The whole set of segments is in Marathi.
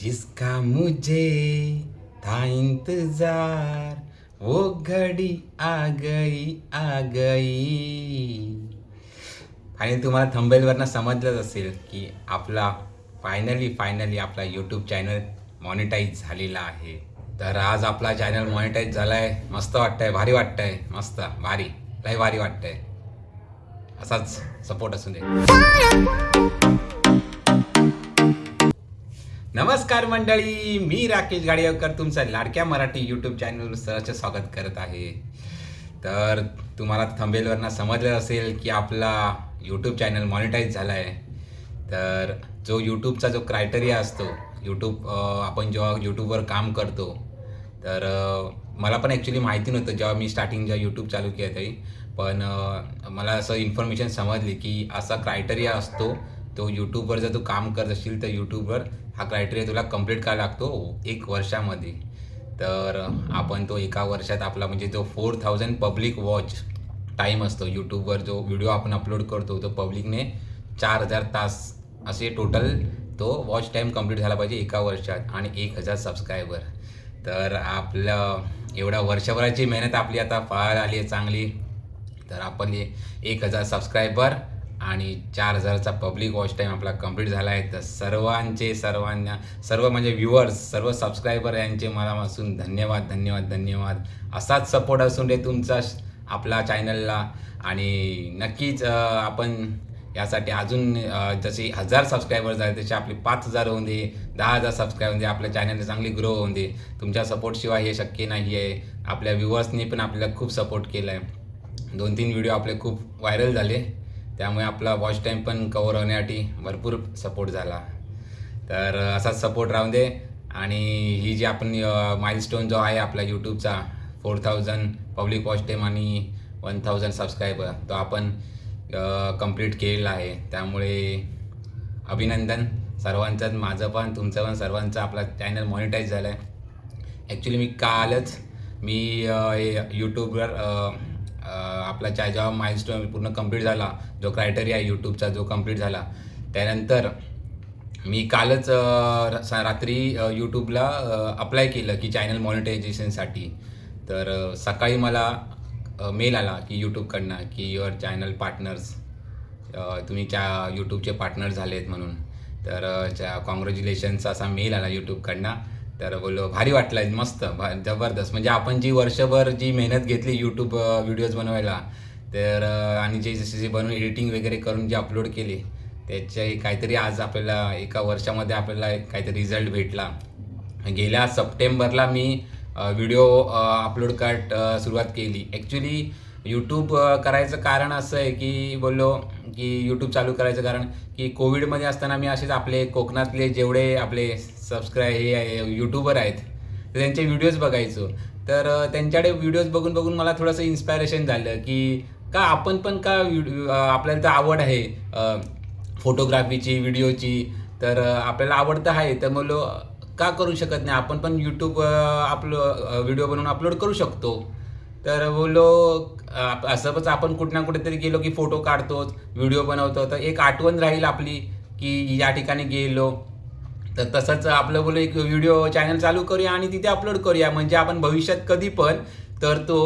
जिसका मुझे था इंतजार वो घडी आ गई आ गई। आणि तुम्हाला थंबेलवरनं समजलंच असेल की आपला फायनली फायनली आपला यूट्यूब चॅनल मॉनिटाईज झालेला आहे. तर आज आपला चॅनल मॉनिटाईज झाला आहे मस्त वाटतंय भारी वाटतंय. मस्त भारी. लय भारी वाटतंय. असाच सपोर्ट असू दे. नमस्कार मंडळी मी राकेश गाडीवकर तुमचं लाडक्या मराठी यूट्यूब चॅनलवर सहर्ष स्वागत करत आहे. तर तुम्हाला थंबेलवरनं समजलं असेल की आपला यूट्यूब चॅनल मॉनिटाईज झाला आहे तर जो यूट्यूबचा जो क्रायटेरिया असतो यूट्यूब आपण जेव्हा यूट्यूबवर काम करतो तर मला पण ॲक्च्युली माहिती नव्हतं जेव्हा मी स्टार्टिंग जेव्हा यूट्यूब चालू केलं तरी पण मला असं इन्फॉर्मेशन समजली की असा क्रायटेरिया असतो तो यूट्यूबवर जर तू काम करत असशील तर यूट्यूबवर हा क्रायटेरिया तुला कंप्लीट करायला लागतो एक वर्षामध्ये. तर आपण तो एका वर्षात आपला म्हणजे जो four thousand public watch time असतो. यूट्यूबवर जो व्हिडिओ आपण अपलोड करतो तो पब्लिकने चार हजार तास असे टोटल तो वॉच टाईम कंप्लीट झाला पाहिजे एका वर्षात आणि एक हजार सबस्क्रायबर तर आपलं एवढ्या वर्षभराची मेहनत आपली आता फळ आली आहे चांगली. तर आपण एक हजार सबस्क्रायबर आणि चार हजारचा पब्लिक वॉच टाईम आपला कंप्लीट झाला आहे. तर सर्वांचे सर्वांना सर्व म्हणजे व्ह्युअर्स सर्व सबस्क्रायबर यांचे मनापासून धन्यवाद धन्यवाद धन्यवाद. असाच सपोर्ट असून दे तुमचा आपला चॅनलला आणि नक्कीच आपण यासाठी अजून जसे हजार सबस्क्रायबर झाले तसे आपले पाच हजार होऊन दे दहा हजार सबस्क्राईब होऊन दे आपल्या चॅनल चांगली ग्रो होऊन दे. तुमच्या सपोर्टशिवाय हे शक्य नाही आहे. आपल्या व्ह्युअर्सनी पण आपल्याला खूप सपोर्ट केला आहे दोन तीन व्हिडिओ आपले खूप व्हायरल झाले. त्यामुळे आपला वॉच टाईम पण कवर होण्यासाठी भरपूर सपोर्ट झाला. तर असाच सपोर्ट राहून दे. आणि ही जी आपण माइलस्टोन जो आहे आपला यूट्यूबचा four thousand public watch time आणि वन थाउजंड सबस्क्रायबर तो आपण कंप्लीट केलेला आहे. त्यामुळे अभिनंदन. सर्वांचंच माझं पण तुमचं पण सर्वांचं आपला चॅनल मॉनिटाईज झालं आहे ॲक्च्युली मी कालच मी यूट्यूबवर आपला ज्या जेव्हा माइलस्टोन पूर्ण कंप्लीट झाला जो क्रायटेरिया यूट्यूबचा जो कंप्लीट झाला त्यानंतर मी कालच र- रात्री यूट्यूबला अप्लाय केलं की चॅनल मॉनिटायझेशनसाठी तर सकाळी मला मेल आला की यूट्यूबकडनं की युअर चॅनल पार्टनर्स तुम्ही च्या यूट्यूबचे पार्टनर झालेत म्हणून. तर च्या कॉंग्रॅच्युलेशनचा असा मेल आला यूट्यूबकडनं तर बोललो भारी वाटलं मस्त भा जबरदस्त. म्हणजे आपण जी वर्षभर जी मेहनत घेतली यूट्यूब व्हिडिओज बनवायला तर आणि जे जसे जे बनवून एडिटिंग वगैरे करून जे अपलोड केले त्याचे काहीतरी आज आपल्याला एका वर्षामध्ये आपल्याला एक काहीतरी रिझल्ट भेटला. गेल्या सप्टेंबरला मी व्हिडिओ अपलोड करत सुरुवात केली. ॲक्च्युली यूट्यूब करायचं कारण असं आहे की बोललो की यूट्यूब चालू करायचं कारण की कोविडमध्ये असताना मी असेच आपले कोकणातले जेवढे आपले सबस्क्राय हे यूट्यूबर आहेत तर त्यांचे व्हिडिओज बघायचो. तर त्यांच्याकडे व्हिडिओज बघून बघून मला थोडंसं इन्स्पायरेशन झालं की का आपण पण का आपल्याला तर आवड आहे फोटोग्राफीची व्हिडिओची तर आपल्याला आवडतं आहे. तर मग का करू शकत नाही? आपण पण यूट्यूब आपलं व्हिडिओ बनवून अपलोड करू शकतो. तर बोललो अ, असंच आपण कुठे ना कुठेतरी गेलो की फोटो काढतोच व्हिडिओ बनवतो. तर एक आठवण राहील आपली की या ठिकाणी गेलो. तर तसंच आपलं बोलो एक व्हिडिओ चॅनल चालू करूया आणि तिथे अपलोड करूया. म्हणजे आपण भविष्यात कधी पण तर तो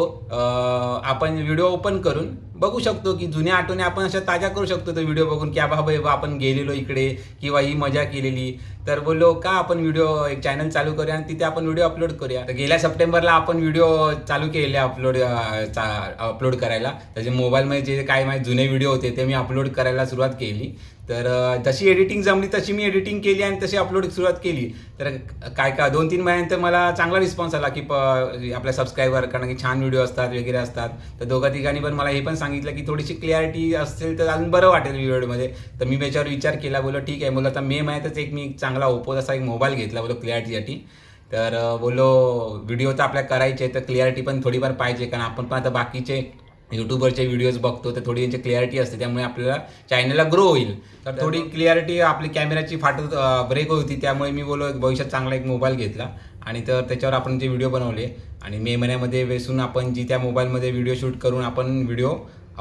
आपण व्हिडिओ ओपन करून बघू शकतो की जुन्या आठवणी आपण अशा ताज्या करू शकतो तो व्हिडिओ बघून की बाबा बाबा आपण गेलेलो इकडे किंवा ही मजा केलेली. तर बोललो का आपण व्हिडिओ एक चॅनल चालू करूया आणि तिथे आपण व्हिडिओ अपलोड करूया? तर गेल्या सप्टेंबरला आपण व्हिडिओ चालू केले अपलोड अपलोड करायला. त्याचे मोबाईलमध्ये जे काय माझे जुने व्हिडिओ होते ते मी अपलोड करायला सुरुवात केली. तर जशी एडिटिंग जमली तशी मी एडिटिंग केली आणि तशी अपलोड सुरुवात केली. तर काय का दोन तीन महिन्यानंतर मला चांगला रिस्पॉन्स आला की प आपल्या सबस्क्रायबर कारण की छान व्हिडिओ असतात वगैरे असतात. तर दोघा तिघांनी पण मला हे पण सांगितलं की थोडीशी क्लिअरिटी असेल तर अजून बरं वाटेल व्हिडिओमध्ये तर मी त्याच्यावर विचार केला बोलो ठीक आहे. बोलो आता मे महिन्यातच एक मी चांगला ओप्पो असा एक मोबाईल घेतला बोलो क्लिअरिटीसाठी तर बोलो व्हिडिओ तर आपल्या करायचे तर क्लिअरिटी पण थोडीफार पाहिजे कारण आपण पण आता बाकीचे यूट्यूबरचे व्हिडिओज बघतो तर थोडी त्यांची क्लिअरिटी असते त्यामुळे आपल्याला चॅनलला ग्रो होईल. तर थोडी क्लिअरिटी आपली कॅमेऱ्याची फाटत ब्रेक होती त्यामुळे मी बोलो भविष्यात चांगला एक मोबाईल घेतला. आणि तर त्याच्यावर आपण जे व्हिडिओ बनवले आणि मे महिन्यामध्ये वेसून आपण जी त्या मोबाईलमध्ये व्हिडिओ शूट करून आपण व्हिडिओ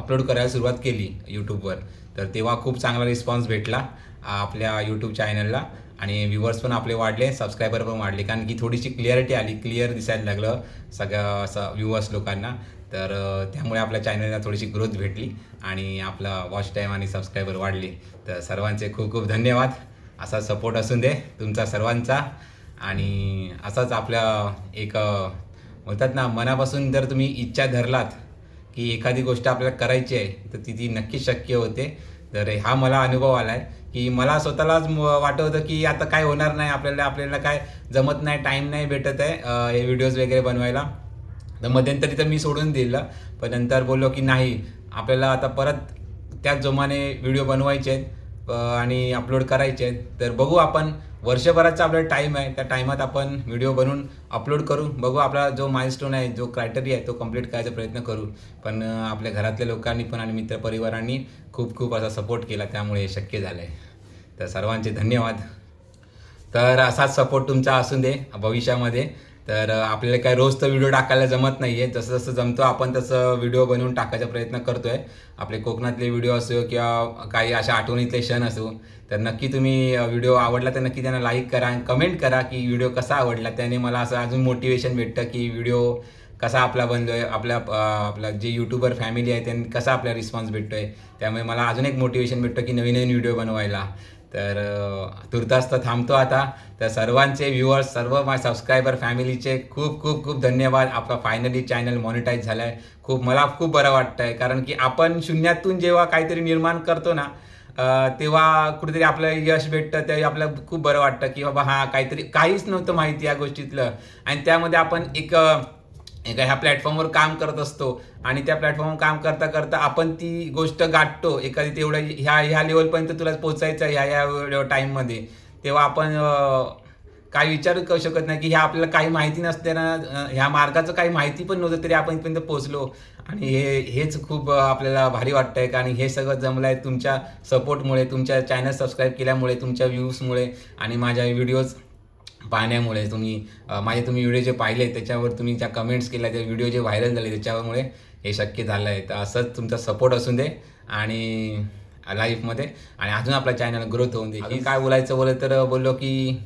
अपलोड करायला सुरुवात केली यूट्यूबवर तर तेव्हा खूप चांगला रिस्पॉन्स भेटला आपल्या यूट्यूब चॅनलला आणि व्ह्युअर्स पण आपले वाढले सबस्क्रायबर पण वाढले. कारण की थोडीशी क्लिअरिटी आली क्लिअर दिसायला लागलं सगळ्या असं व्ह्युअर्स लोकांना. तर त्यामुळे आपल्या चॅनलला थोडीशी ग्रोथ भेटली आणि आपला वॉच टाईम आणि सबस्क्रायबर वाढले. तर सर्वांचे खूप खूप धन्यवाद. असा सपोर्ट असून दे तुमचा सर्वांचा. आणि असाच आपल्या एक अं, बोलतात ना मनापासून जर तुम्ही इच्छा धरलात की एखादी गोष्ट आपल्याला करायची आहे तर ती ती नक्कीच शक्य होते. तर हा मला अनुभव आला आहे की मला स्वतःलाच म- वाटत होतं की आता काय होणार नाही आपल्याला आपल्याला काय जमत नाही टाईम नाही भेटत आहे हे व्हिडिओज वगैरे बनवायला. तर मध्यंतरी तर मी सोडून दिलं पण नंतर बोललो की नाही आपल्याला आता परत त्याच जोमाने व्हिडिओ बनवायचे आहेत. आणि अपलोड करायचे आहेत. तर बघू आपण वर्षभराचा आपला टाईम आहे. त्या टाईमात आपण व्हिडिओ बनवून अपलोड करू. बघू आपला जो माइलस्टोन आहे जो क्रायटेरिया आहे तो कंप्लीट करायचा प्रयत्न करू. पण आपल्या घरातल्या लोकांनी पण आणि मित्रपरिवारांनी खूप खूप असा सपोर्ट केला. त्यामुळे हे शक्य झालं आहे तर सर्वांचे धन्यवाद. तर असाच सपोर्ट तुमचा असून दे भविष्यामध्ये. तर आपल्याला काय रोज तर व्हिडिओ टाकायला जमत नाही आहे जसं जसं जमतो आपण तसं व्हिडिओ बनवून टाकायचा प्रयत्न करतो आहे आपले कोकणातले व्हिडिओ असो किंवा काही अशा आठवणीतले क्षण असो तर नक्की तुम्ही व्हिडिओ आवडला तर नक्की त्यांना लाईक करा आणि कमेंट करा की व्हिडिओ कसा आवडला. त्याने मला असं अजून मोटिवेशन भेटतं की व्हिडिओ कसा आपला बनलो आहे आपल्या आपला जे यूट्यूबर फॅमिली आहे त्यांनी कसा आपला रिस्पॉन्स भेटतो आहे त्यामुळे मला अजून एक मोटिवेशन भेटतं की नवीन नवीन व्हिडिओ बनवायला. तर अ, तुर्तास तर थांबतो आता. तर सर्वांचे व्ह्युअर्स सर्व माय सबस्क्रायबर फॅमिलीचे खूप खूप खूप धन्यवाद. आपला फायनली चॅनल मॉनिटाईज झाला आहे खूप मला खूप बरं वाटतं आहे कारण की आपण शून्यातून जेव्हा काहीतरी निर्माण करतो ना तेव्हा कुठेतरी आपलं यश भेटतं. ते आपल्याला खूप बरं वाटतं की बाबा हा काहीतरी काहीच नव्हतं माहिती या गोष्टीतलं. आणि त्यामध्ये आपण एक ह्या प्लॅटफॉर्मवर काम करत असतो आणि त्या प्लॅटफॉर्मवर काम करता करता आपण ती गोष्ट गाठतो. एखादी तेवढ्या ह्या ह्या लेवलपर्यंत तुला पोचायचं आहे ह्या ह्या टाईममध्ये तेव्हा आपण काय विचार करू शकत नाही की ह्या आपल्याला काही माहिती नसताना ह्या मार्गाचं काही माहिती पण नव्हतं तरी आपण इथपर्यंत पोहोचलो. आणि हे हेच खूप आपल्याला भारी वाटतंय. कारण हे सगळं जमलं आहे तुमच्या सपोर्टमुळे तुमच्या चॅनल सबस्क्राईब केल्यामुळे तुमच्या व्ह्यूजमुळे आणि माझ्या व्हिडिओज पाहण्यामुळे तुम्ही माझे तुम्ही व्हिडिओ जे पाहिले त्याच्यावर तुम्ही ज्या कमेंट्स केल्या त्या व्हिडिओ जे व्हायरल झाले त्याच्यामुळे हे शक्य झालं आहे. तर असंच तुमचा सपोर्ट असून दे आणि लाईफमध्ये आणि अजून आपला चॅनल ग्रोथ होऊन दे. काय बोलायचं बोललं तर बोललो की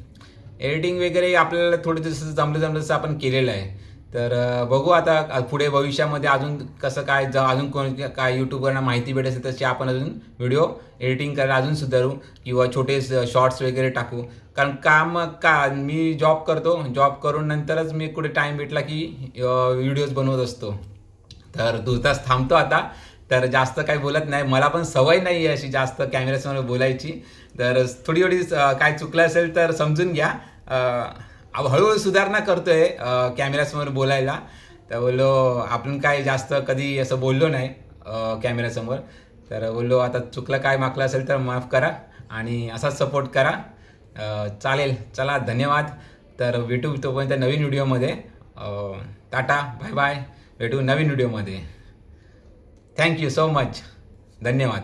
एडिटिंग वगैरे आपल्याला थोडं जसं जमलं जमलं तसं आपण केलेलं आहे. तर बघू आता पुढे भविष्यामध्ये अजून कसं काय ज अजून कोण काय यूट्यूबवरना माहिती भेटत असेल तशी आपण अजून व्हिडिओ एडिटिंग करायला अजून सुधारू किंवा छोटे शॉर्ट्स वगैरे टाकू. कारण काम का मी जॉब करतो जॉब करून नंतरच मी कुठे टाईम भेटला की व्हिडिओज बनवत असतो. तर तुर्तास थांबतो आता. तर जास्त काही बोलत नाही. मला पण सवय नाही आहे अशी जास्त कॅमेऱ्यासमोर बोलायची. तर थोडी थोडी काय चुकलं असेल तर समजून घ्या. हळूहळू सुधारणा करतोय कॅमेऱ्यासमोर बोलायला. तर बोललो आपण काय जास्त कधी असं बोललो नाही कॅमेऱ्यासमोर. तर बोललो आता चुकलं काय मागलं असेल तर माफ करा आणि असाच सपोर्ट करा. चालेल चला धन्यवाद. तर भेटू तोपर्यंत नवीन व्हिडिओमध्ये. Tata bye bye. भेटू नवीन व्हिडिओमध्ये. थँक्यू सो मच धन्यवाद.